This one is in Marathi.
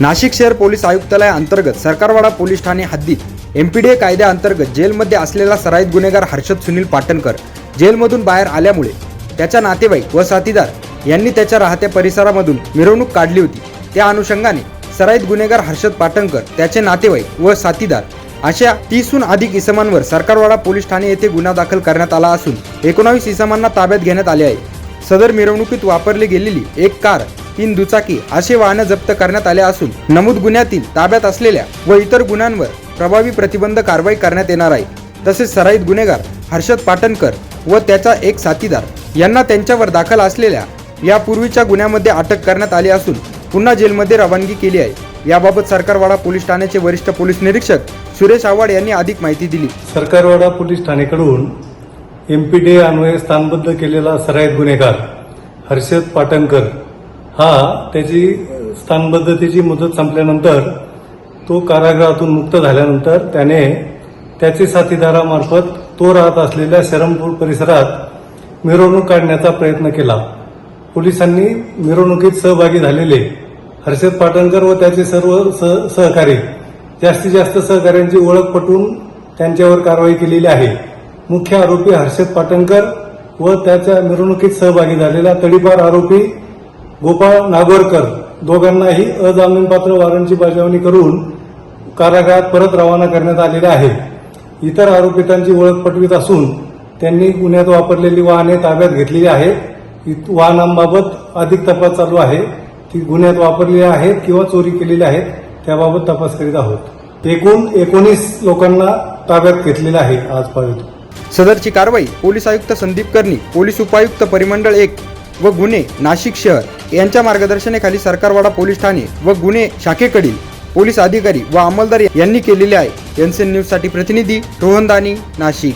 नाशिक शहर पोलीस आयुक्तालया अंतर्गत सरकारवाडा पोलीस ठाणे हद्दीत एमपीडीए कायद्याअंतर्गत जेलमध्ये असलेला सराईत गुन्हेगार हर्षद सुनील पाटणकर जेलमधून बाहेर आल्यामुळे त्याच्या नातेवाईक व साथीदार यांनी त्याच्या राहत्या परिसरामधून मिरवणूक काढली होती. त्या अनुषंगाने सराईत गुन्हेगार हर्षद पाटणकर त्याचे नातेवाईक व साथीदार अशा तीसहून अधिक इसमांवर सरकारवाडा पोलीस ठाणे येथे गुन्हा दाखल करण्यात आला असून एकोणावीस इसमांना ताब्यात घेण्यात आले आहे. सदर मिरवणुकीत वापरली गेलेली एक कार तीन दुचाकी असे वाहनं जप्त करण्यात आले असून नमूद गुन्ह्यातील ताब्यात असलेल्या व इतर गुन्ह्यांवर प्रभावी प्रतिबंध कारवाई करण्यात येणार आहे. तसेच सराईत गुन्हेगार हर्षद पाटणकर व त्याचा एक साथीदार यांना त्यांच्यावर दाखल असलेल्या यापूर्वीच्या गुन्ह्यामध्ये अटक करण्यात आली असून पुन्हा जेलमध्ये रवानगी केली आहे. याबाबत सरकारवाडा पोलीस ठाण्याचे वरिष्ठ पोलीस निरीक्षक सुरेश आव्हाड यांनी अधिक माहिती दिली. सरकारवाडा पोलीस ठाणेकडून एमपीडी अन्वये स्थानबद्ध केलेला सराईत गुन्हेगार हर्षद पाटणकर हा त्याची स्थानबद्धतेची मुदत संपल्यानंतर तो कारागृहातून मुक्त झाल्यानंतर त्याने त्याचे साथीदारामार्फत तो राहत असलेल्या शरमपूर परिसरात मिरवणूक काढण्याचा प्रयत्न केला. पोलिसांनी मिरवणुकीत सहभागी झालेले हर्षद पाटणकर व त्याचे सर्व सह सहकारी जास्तीत जास्त सहकाऱ्यांची ओळख पटवून त्यांच्यावर कारवाई केलेली आहे. मुख्य आरोपी हर्षद पाटणकर व त्याच्या मिरवणुकीत सहभागी झालेला तडीपार आरोपी गोपाळ नागोरकर दोघांनाही अजामीनपात्र वॉरंटची बजावणी करून कारागृहात परत रवाना करण्यात आलेले आहे. इतर आरोपितांची ओळख पटवित असून त्यांनी गुन्ह्यात वापरलेली वाहने ताब्यात घेतलेली आहेत वाहनांबाबत अधिक तपास चालू आहे. ती गुन्ह्यात वापरलेली आहेत किंवा चोरी केलेली आहेत त्याबाबत तपास करीत आहोत. एकूण एकोणीस लोकांना ताब्यात घेतलेलं आहे आजपर्यंत सदरची कारवाई पोलीस आयुक्त संदीप कर्णी पोलीस उपायुक्त परिमंडळ एक व गुन्हे नाशिक शहर. यांच्या मार्गदर्शनाखाली सरकारवाडा पोलीस ठाणे व गुन्हे शाखेकडील पोलीस अधिकारी व अंमलदार यांनी केलेले आहे. एनसीएन न्यूजसाठी प्रतिनिधी रोहन दानी नाशिक.